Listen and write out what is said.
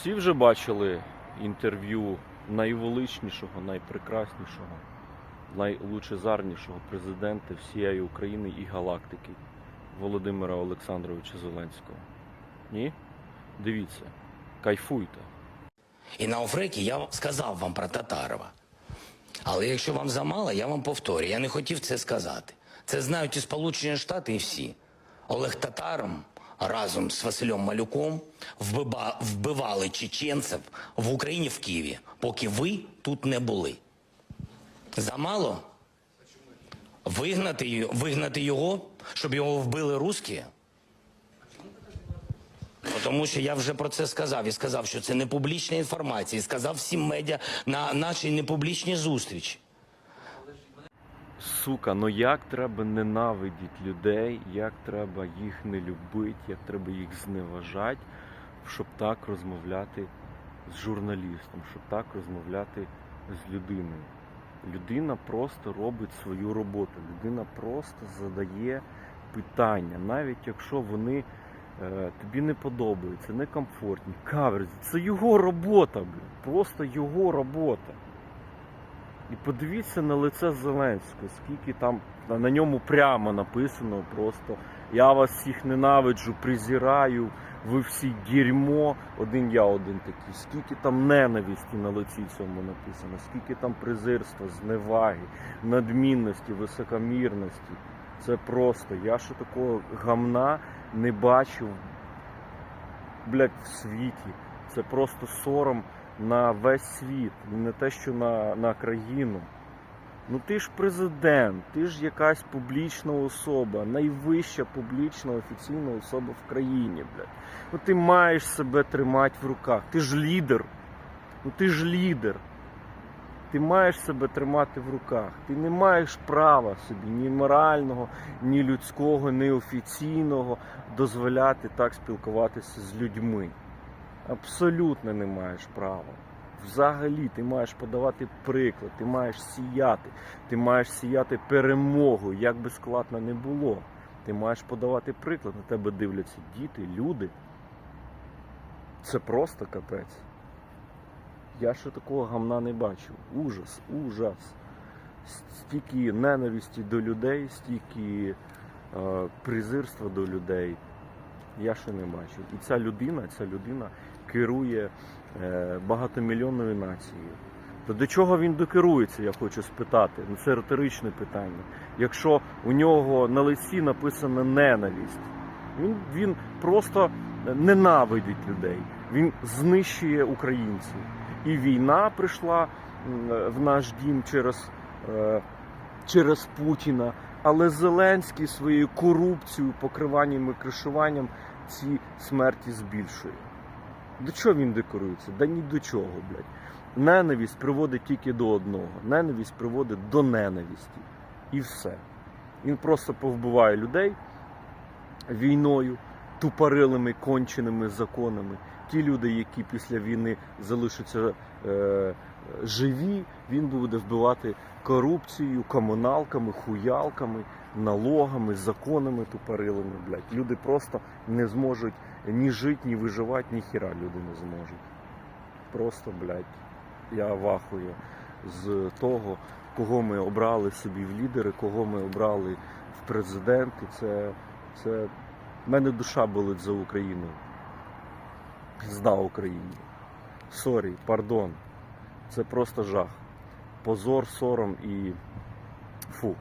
Всі вже бачили інтерв'ю найвеличнішого, найпрекраснішого, найлучезарнішого президента всієї України і галактики Володимира Олександровича Зеленського. Ні? Дивіться, кайфуйте. І на Офрекі я сказав вам про Татарова. Але якщо вам замало, я вам повторю. Я не хотів це сказати. Це знають і Сполучені Штати, і всі. Олег Татаром разом з Василем Малюком вбивали чеченців в Україні в Києві, поки ви тут не були. Замало? Вигнати, вигнати його, щоб його вбили русські? Тому що я вже про це сказав і сказав, що це не публічна інформація, і сказав всім медіа на нашій непублічній зустрічі. Сука, ну як треба ненавидіти людей, як треба їх не любити, як треба їх зневажати, щоб так розмовляти з журналістом, щоб так розмовляти з людиною. Людина просто робить свою роботу, людина просто задає питання, навіть якщо вони е, тобі не подобаються, некомфортні, каверзі. Це його робота, блін, просто його робота. І подивіться на лице Зеленського, скільки там на ньому прямо написано просто Я вас всіх ненавиджу, презираю, ви всі дерьмо, один я один такий. Скільки там ненависті на лиці цьому написано, скільки там презирства, зневаги, надмінності, високомірності. Це просто. Я ще такого гамна не бачив блядь, в світі. Це просто сором на весь світ, не те, що на, на країну. Ну ти ж президент, ти ж якась публічна особа, найвища публічна офіційна особа в країні, блядь. Ну ти маєш себе тримати в руках. Ти ж лідер. Ну ти ж лідер. Ти маєш себе тримати в руках. Ти не маєш права собі ні морального, ні людського, ні офіційного дозволяти так спілкуватися з людьми. Абсолютно не маєш права. Взагалі, ти маєш подавати приклад, ти маєш сіяти, ти маєш сіяти перемогу, як би складно не було. Ти маєш подавати приклад, на тебе дивляться діти, люди. Це просто капець. Я ще такого гамна не бачив. Ужас, ужас. Стільки ненависті до людей, стільки е, презирства до людей. Я ще не бачив. І ця людина, ця людина керує е, багатомільйонною нацією. То до чого він докерується, я хочу спитати. Ну це риторичне питання. Якщо у нього на лиці написана ненависть, він, він просто ненавидить людей, він знищує українців. І війна прийшла в наш дім через, е, через Путіна. Але Зеленський своєю корупцією, покриванням і кришуванням ці смерті збільшує. До чого він декорується? Да ні до чого, блядь. Ненависть приводить тільки до одного. Ненависть приводить до ненависті. І все. Він просто повбиває людей війною, тупорилими, конченими законами. Ті люди, які після війни залишаться е, живі, він буде вбивати корупцією, комуналками, хуялками, налогами, законами тупорилими. Блядь. Люди просто не зможуть ні жити, ні виживати, ні хіра люди не зможуть. Просто, блядь, я вахую з того, кого ми обрали собі в лідери, кого ми обрали в президенти. Це, це мене душа болить за Україну. Пізда Україні. Сорі, пардон. Це просто жах. Позор, сором і фу.